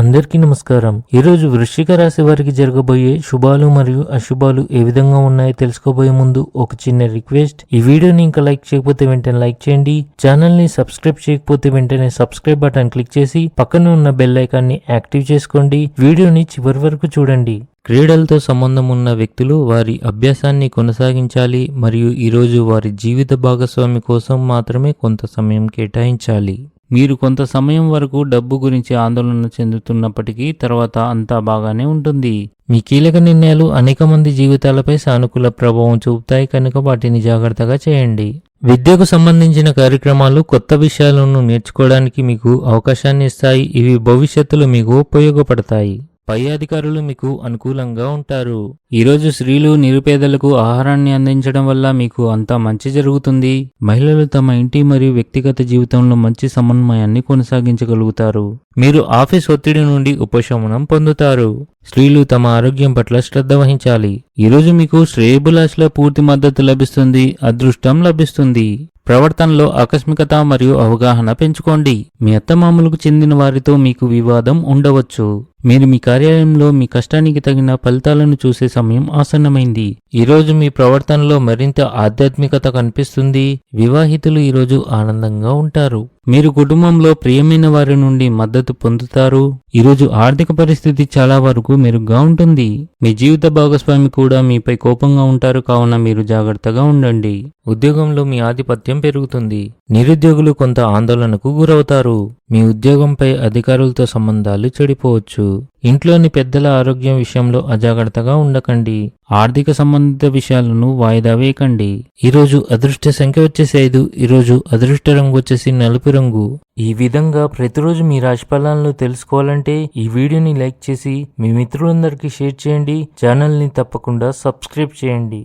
అందరికీ నమస్కారం. ఈరోజు వృశ్చిక రాశి వారికి జరగబోయే శుభాలు మరియు అశుభాలు ఏ విధంగా ఉన్నాయో తెలుసుకోబోయే ముందు ఒక చిన్న రిక్వెస్ట్. ఈ వీడియోని ఇంకా లైక్ చేయకపోతే వెంటనే లైక్ చేయండి. ఛానల్ని సబ్స్క్రైబ్ చేయకపోతే వెంటనే సబ్స్క్రైబ్ బటన్ క్లిక్ చేసి పక్కన ఉన్న బెల్ ఐకాన్ని యాక్టివ్ చేసుకోండి. వీడియోని చివరి వరకు చూడండి. క్రీడలతో సంబంధం ఉన్న వ్యక్తులు వారి అభ్యాసాన్ని కొనసాగించాలి మరియు ఈరోజు వారి జీవిత భాగస్వామి కోసం మాత్రమే కొంత సమయం కేటాయించాలి. మీరు కొంత సమయం వరకు డబ్బు గురించి ఆందోళన చెందుతున్నప్పటికీ తర్వాత అంతా బాగానే ఉంటుంది. మీ కీలక నిర్ణయాలు అనేక మంది జీవితాలపై సానుకూల ప్రభావం చూపుతాయి కనుక వాటిని జాగ్రత్తగా చేయండి. విద్యకు సంబంధించిన కార్యక్రమాలు కొత్త విషయాలను నేర్చుకోవడానికి మీకు అవకాశాన్ని ఇస్తాయి. ఇవి భవిష్యత్తులో మీకు ఉపయోగపడతాయి. పై అధికారులు మీకు అనుకూలంగా ఉంటారు. ఈరోజు స్త్రీలు నిరుపేదలకు ఆహారాన్ని అందించడం వల్ల మీకు అంతా మంచి జరుగుతుంది. మహిళలు తమ ఇంటి మరియు వ్యక్తిగత జీవితంలో మంచి సమన్వయాన్ని కొనసాగించగలుగుతారు. మీరు ఆఫీస్ ఒత్తిడి నుండి ఉపశమనం పొందుతారు. స్త్రీలు తమ ఆరోగ్యం పట్ల శ్రద్ధ వహించాలి. ఈరోజు మీకు శ్రేయబులాష్ల పూర్తి మద్దతు లభిస్తుంది అదృష్టం లభిస్తుంది. ప్రవర్తనలో ఆకస్మికత మరియు అవగాహన పెంచుకోండి. మీ అత్తమామలకు చెందిన వారితో మీకు వివాదం ఉండవచ్చు. మీరు మీ కార్యాలయంలో మీ కష్టానికి తగిన ఫలితాలను చూసే సమయం ఆసన్నమైంది. ఈరోజు మీ ప్రవర్తనలో మరింత ఆధ్యాత్మికత కనిపిస్తుంది. వివాహితులు ఈరోజు ఆనందంగా ఉంటారు. మీరు కుటుంబంలో ప్రియమైన వారి నుండి మద్దతు పొందుతారు. ఈరోజు ఆర్థిక పరిస్థితి చాలా వరకు మెరుగ్గా ఉంటుంది. మీ జీవిత భాగస్వామి కూడా మీపై కోపంగా ఉంటారు కావున మీరు జాగ్రత్తగా ఉండండి. ఉద్యోగంలో మీ ఆధిపత్యం పెరుగుతుంది. నిరుద్యోగులు కొంత ఆందోళనకు గురవుతారు. మీ ఉద్యోగంపై అధికారులతో సంబంధాలు చెడిపోవచ్చు. ఇంట్లోని పెద్దల ఆరోగ్యం విషయంలో అజాగ్రత్తగా ఉండకండి. ఆర్థిక సంబంధిత విషయాలను వాయిదా వేయకండి. ఈరోజు అదృష్ట సంఖ్య వచ్చేసి ఐదు ఈరోజు అదృష్ట రంగు వచ్చేసి నలుపు రంగు. ఈ విధంగా ప్రతిరోజు మీ రాశి ఫలాలను తెలుసుకోవాలంటే ఈ వీడియోని లైక్ చేసి మీ మిత్రులందరికీ షేర్ చేయండి. ఛానల్ని తప్పకుండా సబ్స్క్రైబ్ చేయండి.